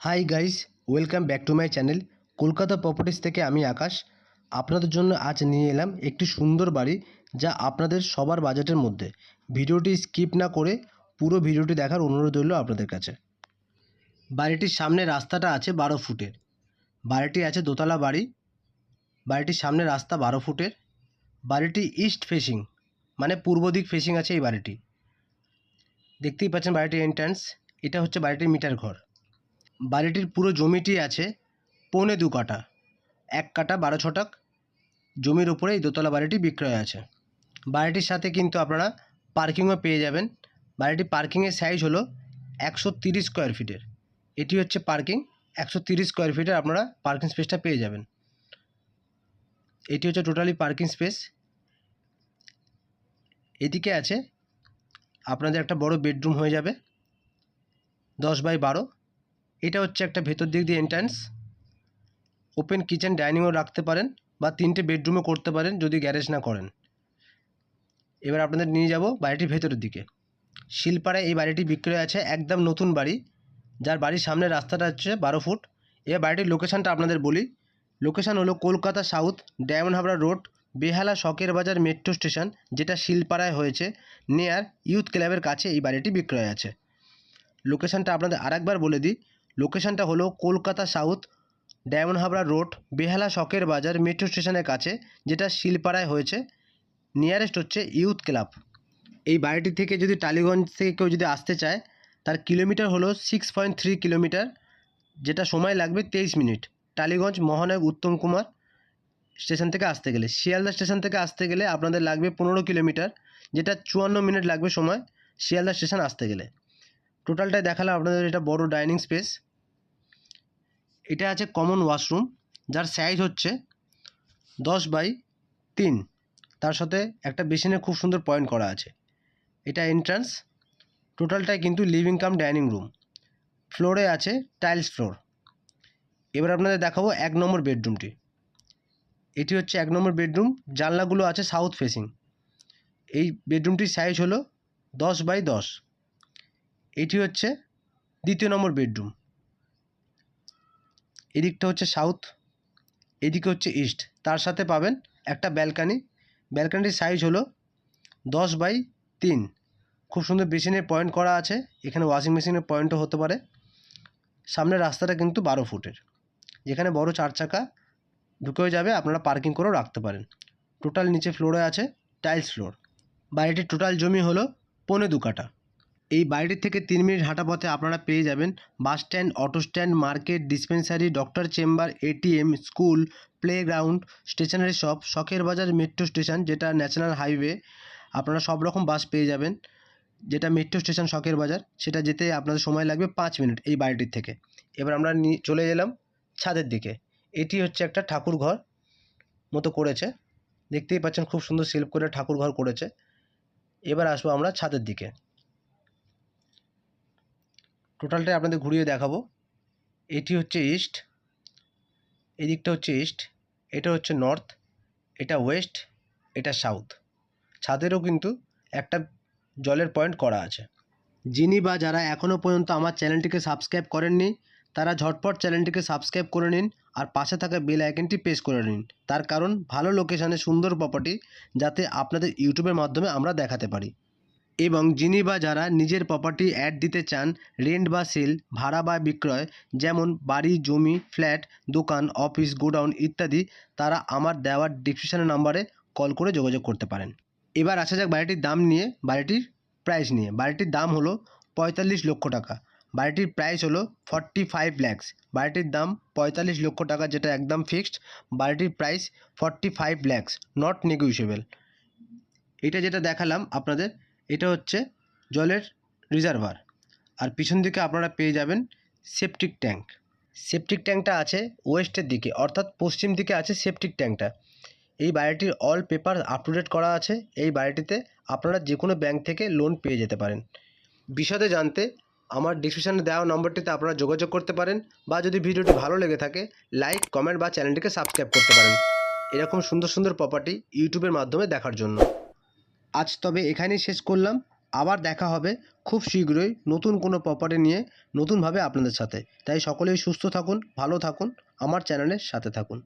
Hi guys welcome back to my channel Kolkata properties থেকে আমি আকাশ। আপনাদের জন্য আজ নিয়ে এলাম একটি সুন্দর বাড়ি যা আপনাদের সবার বাজেটের মধ্যে। ভিডিওটি স্কিপ না করে পুরো ভিডিওটি দেখার অনুরোধ রইল আপনাদের কাছে। বাড়িটির সামনে রাস্তাটা আছে বারো ফুটের। বাড়িটি আছে দোতলা বাড়ি। বাড়িটির সামনে রাস্তা বারো ফুটের। বাড়িটি ইস্ট ফেসিং মানে পূর্ব দিক ফেসিং আছে এই বাড়িটি। দেখতেই পাচ্ছেন বাড়িটির এন্ট্রান্স এটা হচ্ছে বাড়িটির মিটার ঘর। বাড়িটির পুরো জমিটি আছে পৌনে দু কাঠা। এক কাঠা বারো ছটাক জমির উপরে এই দোতলা বাড়িটি বিক্রয় আছে। বাড়িটির সাথে কিন্তু আপনারা পার্কিংও পেয়ে যাবেন। বাড়িটির পার্কিংয়ের সাইজ হলো একশো তিরিশ স্কোয়ার ফিটের এটি হচ্ছে পার্কিং একশো তিরিশ স্কোয়ার ফিটের আপনারা পার্কিং স্পেসটা পেয়ে যাবেন। এটি হচ্ছে টোটালি পার্কিং স্পেস এদিকে আছে, আপনাদের একটা বড় বেডরুম হয়ে যাবে, দশ বাই বারো। এটা হচ্ছে একটা ভেতর দিক দিয়ে এন্ট্রান্স ওপেন কিচেন ডাইনিংও রাখতে পারেন বা তিনটে বেডরুমও করতে পারেন যদি গ্যারেজ না করেন। এবার আপনাদের নিয়ে যাব বাড়িটির ভেতরের দিকে। শিলপাড়ায় এই বাড়িটি বিক্রয় আছে একদম নতুন বাড়ি, যার বাড়ির সামনে রাস্তাটা হচ্ছে বারো ফুট। এবার বাড়িটির লোকেশানটা আপনাদের বলি। লোকেশান হলো কলকাতা সাউথ ডায়মন্ড হাবড়া road Behala Sakher Bazar metro station যেটা শিলপাড়ায় হয়েছে। নেয়ার ইউথ ক্লাবের কাছে এই বাড়িটি বিক্রয় আছে। লোকেশানটা আপনাদের আরেকবার বলে দিই। লোকেশানটা হলো কলকাতা সাউথ ডায়মন্ড হাবড়া রোড বেহালা শখের বাজার মেট্রো স্টেশনের কাছে, যেটা শিলপাড়ায় হয়েছে। নিয়ারেস্ট হচ্ছে ইউথ ক্লাব এই বাড়িটি থেকে যদি টালিগঞ্জ থেকে কেউ যদি আসতে চায়, তার কিলোমিটার হলো সিক্স পয়েন্ট থ্রি কিলোমিটার, যেটা সময় লাগবে তেইশ মিনিট। টালিগঞ্জ মহানায়ক উত্তম কুমার স্টেশন থেকে আসতে গেলে, শিয়ালদা স্টেশন থেকে আসতে গেলে আপনাদের লাগবে পনেরো কিলোমিটার, যেটা চুয়ান্ন মিনিট লাগবে সময়, শিয়ালদা স্টেশন আসতে গেলে। টোটালটাই দেখালাম আপনাদের, এটা বড় ডাইনিং স্পেস এটা আছে কমন ওয়াশরুম যার সাইজ হচ্ছে দশ বাই তিন। তার সাথে একটা বেসিনে খুব সুন্দর পয়েন্ট করা আছে। এটা এন্ট্রান্স টোটালটাই কিন্তু লিভিং কাম ডাইনিং রুম ফ্লোরে আছে টাইলস ফ্লোর এবার আপনাদের দেখাবো এক নম্বর বেডরুমটি এটি হচ্ছে এক নম্বর বেডরুম জানলাগুলো আছে সাউথ ফেসিং এই বেডরুমটির সাইজ হলো দশ বাই দশ। এটি হচ্ছে দ্বিতীয় নম্বর বেডরুম এদিকটা হচ্ছে সাউথ এদিকে হচ্ছে ইস্ট তার সাথে পাবেন একটা ব্যালকানি ব্যালকানির সাইজ হলো দশ বাই তিন। খুব সুন্দর বেসিনের পয়েন্ট করা আছে। এখানে ওয়াশিং মেশিনের পয়েন্টও হতে পারে। সামনের রাস্তাটা কিন্তু বারো ফুটের। যেখানে বড় চার চাকা, ঢুকেও যাবে, আপনারা পার্কিং করেও রাখতে পারেন। টোটাল নিচে ফ্লোরে আছে টাইলস ফ্লোর বাড়িটির টোটাল জমি হলো পৌনে দু কাঠা। এই বাড়িটির থেকে তিন মিনিট হাঁটা পথে আপনারা পেয়ে যাবেন bus stand, auto stand, market, dispensary, doctor chamber, ATM, school, playground, stationery shop, Sakher Bazar, metro station যেটা ন্যাশনাল হাইওয়ে। আপনারা সব রকম বাস পেয়ে যাবেন, যেটা মেট্রো স্টেশন, শখের বাজার, সেটা যেতে আপনাদের সময় লাগবে পাঁচ মিনিট এই বাড়িটির থেকে। এবার আমরা চলে এলাম ছাদের দিকে। এটি হচ্ছে একটা ঠাকুর ঘর মতো করেছে। দেখতেই পাচ্ছেন খুব সুন্দর শিল্প করে ঠাকুর ঘর করেছে। এবার আসব আমরা ছাদের দিকে। টোটালটাই আপনাদের ঘুরিয়ে দেখাবো। এটি হচ্ছে ইস্ট, এদিকটা হচ্ছে ইস্ট, এটা হচ্ছে নর্থ, এটা ওয়েস্ট, এটা সাউথ। ছাদেরও কিন্তু একটা জলের পয়েন্ট করা আছে। যিনি বা যারা এখনও পর্যন্ত আমার চ্যানেলটিকে সাবস্ক্রাইব করেননি, তারা ঝটপট চ্যানেলটিকে সাবস্ক্রাইব করে নিন আর পাশে থাকা বেল আইকনটি প্রেস করে নিন। তার কারণ ভালো লোকেশানে সুন্দর প্রপার্টি যাতে আপনাদের ইউটিউবের মাধ্যমে আমরা দেখাতে পারি। এবং যিনি বা যারা নিজের প্রপার্টি অ্যাড দিতে চান রেন্ট বা সেল ভাড়া বা বিক্রয়, যেমন বাড়ি, জমি ফ্ল্যাট দোকান অফিস গোডাউন ইত্যাদি, তারা আমার দেওয়ার ডিসক্রিপশনের নাম্বারে কল করে যোগাযোগ করতে পারেন। এবার আসা যাক বাড়িটির দাম নিয়ে, বাড়িটির প্রাইস নিয়ে। বাড়িটির দাম হলো পঁয়তাল্লিশ লক্ষ টাকা। বাড়িটির প্রাইস হলো ফর্টি ফাইভ ল্যাক্স বাড়িটির দাম পঁয়তাল্লিশ লক্ষ টাকা, যেটা একদম ফিক্সড বাড়িটির price forty five lakhs not negotiable এটা যেটা দেখালাম আপনাদের এটা হচ্ছে জলের রিজার্ভার। আর পিছন দিকে আপনারা পেয়ে যাবেন সেপটিক ট্যাঙ্ক। সেপটিক ট্যাঙ্কটা আছে ওয়েস্টের দিকে, অর্থাৎ পশ্চিম দিকে আছে সেপটিক ট্যাঙ্কটা। এই বাড়িটির all paper up to date করা আছে। এই বাড়িটিতে আপনারা যে কোনো ব্যাংক থেকে লোন পেয়ে যেতে পারেন। বিশদে জানতে আমার ডিসক্রিপশানে দেওয়া নম্বরটিতে আপনারা যোগাযোগ করতে পারেন বা যদি ভিডিওটি ভালো লেগে থাকে লাইক কমেন্ট বা চ্যানেলটিকে সাবস্ক্রাইব করতে পারেন। এরকম সুন্দর সুন্দর প্রপার্টি ইউটিউবের মাধ্যমে দেখার জন্য। আজ তবে এখানেই শেষ করলাম। আবার দেখা হবে খুব শীঘ্রই নতুন কোনো প্রপার্টি নিয়ে নতুনভাবে আপনাদের সাথে। তাই সকলেই সুস্থ থাকুন, ভালো থাকুন, আমার চ্যানেলের সাথে থাকুন।